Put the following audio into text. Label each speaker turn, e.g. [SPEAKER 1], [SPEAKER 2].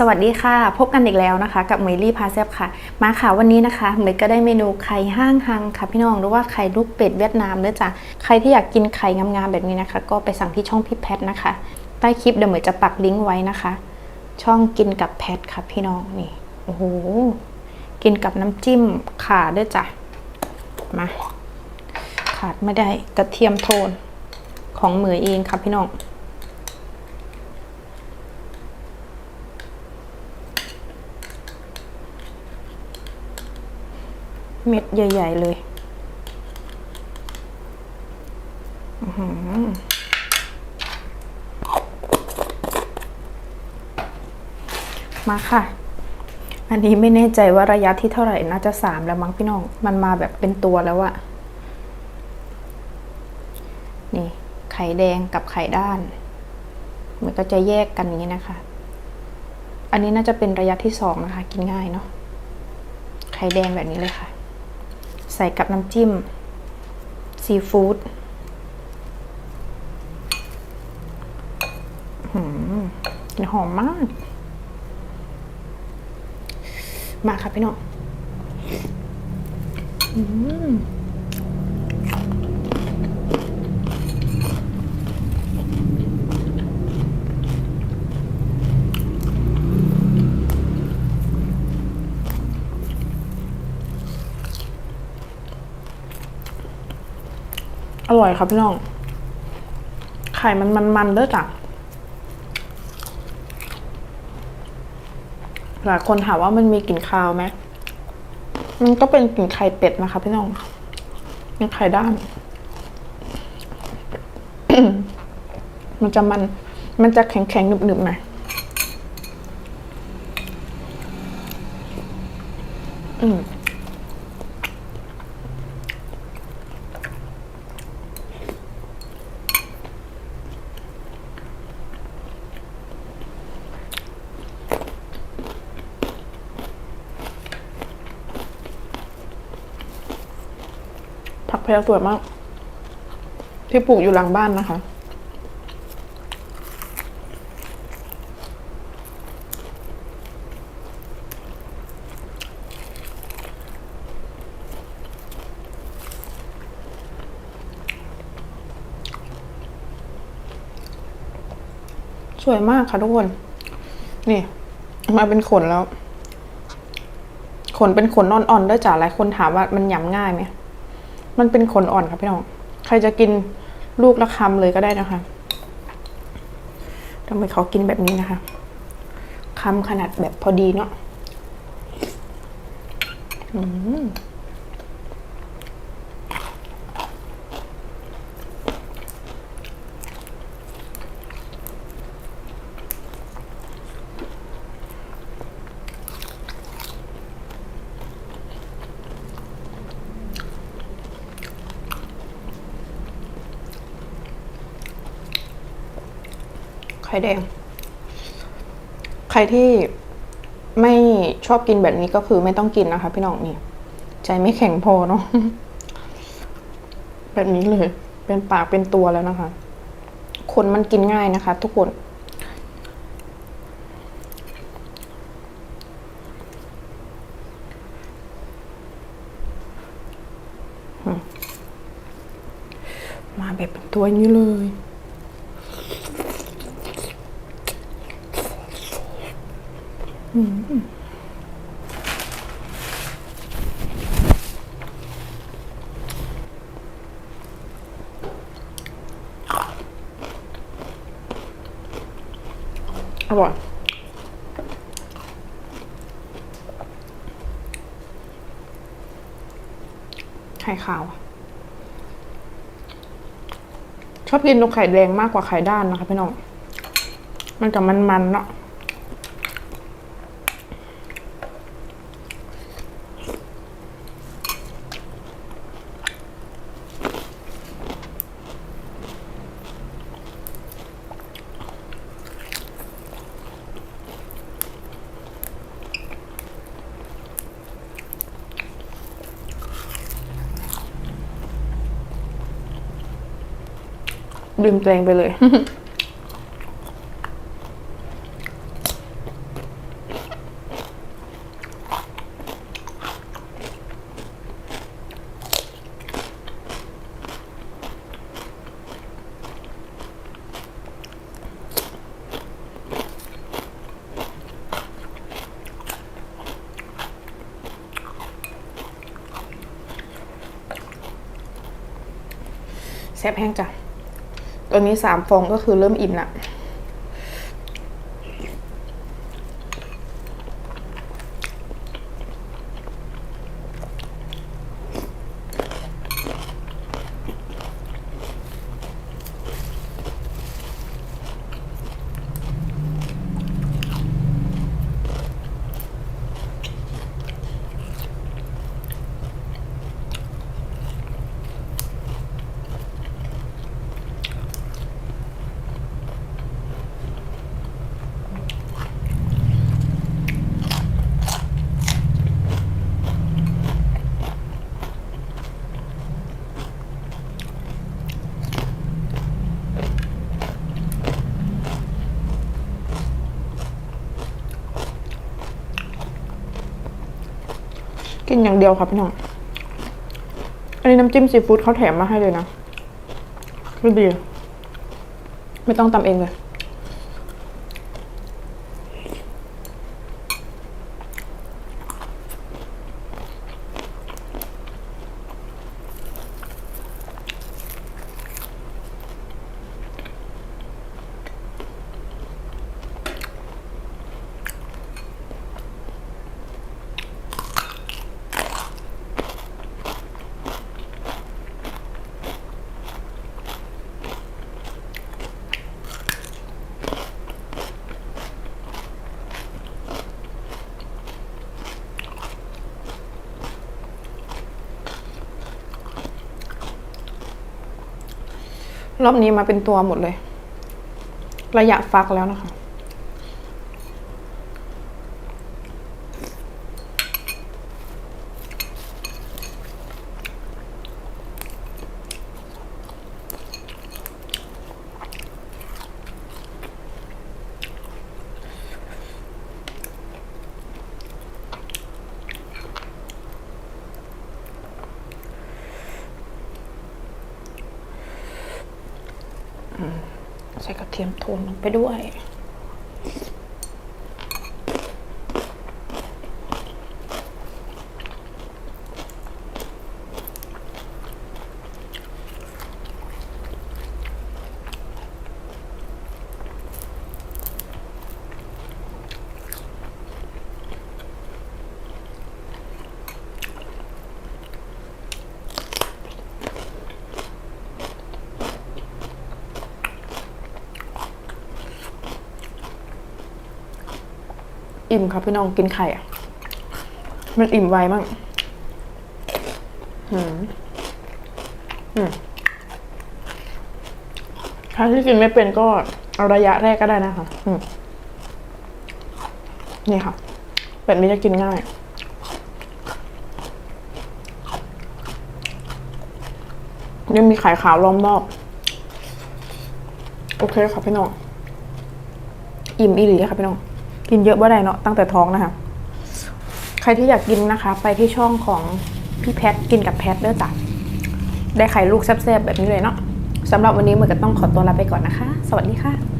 [SPEAKER 1] สวัสดีค่ะ พบกันอีกแล้วนะคะ กับเมลี่พาเซฟค่ะ มาค่ะวันนี้นะคะเมย์ก็ได้เมนูไข่ห้างฮังค่ะพี่น้องหรือว่าไข่ลูกเป็ดเวียดนามด้วยจ้ะใครที่อยากกินไข่งามๆแบบนี้นะคะ ก็ไปสั่งที่ช่องพี่แพทนะคะ ใต้คลิปเดี๋ยวเมย์จะปักลิงก์ไว้นะคะ ช่องกินกับแพทค่ะพี่น้องนี่โอ้โหกินกับน้ำจิ้มข่าด้วยจ้ะมาขาดไม่ได้กระเทียมโทนของเหมยเองค่ะพี่น้อง เม็ดใหญ่ ๆ เลยมาค่ะ อันนี้ไม่แน่ใจว่าระยะที่เท่าไหร่น่าจะสามแล้วมั้งพี่น้อง มันมาแบบเป็นตัวแล้วอะนี่ไข่แดงกับไข่ด้าน มันก็จะแยกกันอย่างนี้นะคะ อันนี้น่าจะเป็นระยะที่สองนะคะ กินง่ายเนาะ ไข่แดงแบบนี้เลยค่ะ ใส่กับน้ำจิ้ม ซีฟู้ดหืมกลิ่นหอมมาก มาค่ะพี่น้องอืม อร่อยครับพี่น้อง ไข่มันมันมันเด้อจ้ะหลายคนถามว่ามันมีกลิ่นคาวไหม มันก็เป็นกลิ่นไข่เป็ดนะคะพี่น้องเป็นไข่ด้าน มันจะมัน มันจะแข็งแข็งหนึบหนึบหน่อยอืม ผักแพรวสวยมาก ที่ปลูกอยู่หลังบ้านนะคะ สวยมากค่ะทุกคน นี่ มาเป็นขนแล้ว ขนเป็นขนอ่อนๆด้วยจ้ะหลายคนถามว่ามันหยำง่ายไหม มันเป็นขนอ่อนครับพี่น้อง ใครจะกินลูกละคำเลยก็ได้นะคะทำไมเขากินแบบนี้นะคะคำขนาดแบบพอดีเนาะอืม ข่แดง ใครที่ไม่ชอบกินแบบนี้ก็คือไม่ต้องกินนะคะ พี่น้องนี่ ใจไม่แข็งพอเนาะแบบนี้เลย เป็นปากเป็นตัวแล้วนะคะ คนมันกินง่ายนะคะ ทุกคนมาแบบเป็นตัวนี้เลย อร่อยไข่ขาว ชอบกินตรงไข่แดงมากกว่าไข่ด้านนะคะพี่น้อง มันกับมันๆเนาะ ลืมตัวเองไปเลย แซ่บแห้งจ้ะ ตัวนี้สามฟองก็คือเริ่มอิ่มละ นอย่างเดียวค่ะพี่น้อง อันนี้น้ำจิ้มซีฟู้ดเขาแถมมาให้เลยนะไม่ดี ไม่ต้องตำเองเลย รอบนี้มาเป็นตัวหมดเลย ระยะฟักแล้วนะคะ ใส่กระเทียมโทนลงไปด้วย อิ่มครับพี่น้องกินไข่อะมันอิ่มไวมากหืมอืมถ้าที่กินไม่เป็นก็เอาระยะแรกก็ได้นะคะอืมนี่ค่ะแบบนี้จะกินง่ายยังมีไข่ขาวล้อมรอบ โอเคค่ะพี่น้อง อิ่มอีหลีค่ะพี่น้อง กินเยอะว่าใดเนาะตั้งแต่ท้องนะคะ ใครที่อยากกินนะคะ ไปที่ช่องของพี่แพทกินกับแพทเด้อจ้ะได้ไข่ลูกแซ่บๆแบบนี้เลยเนาะสำหรับวันนี้เหมือนก็ต้องขอตัวลาไปก่อนนะคะ สวัสดีค่ะ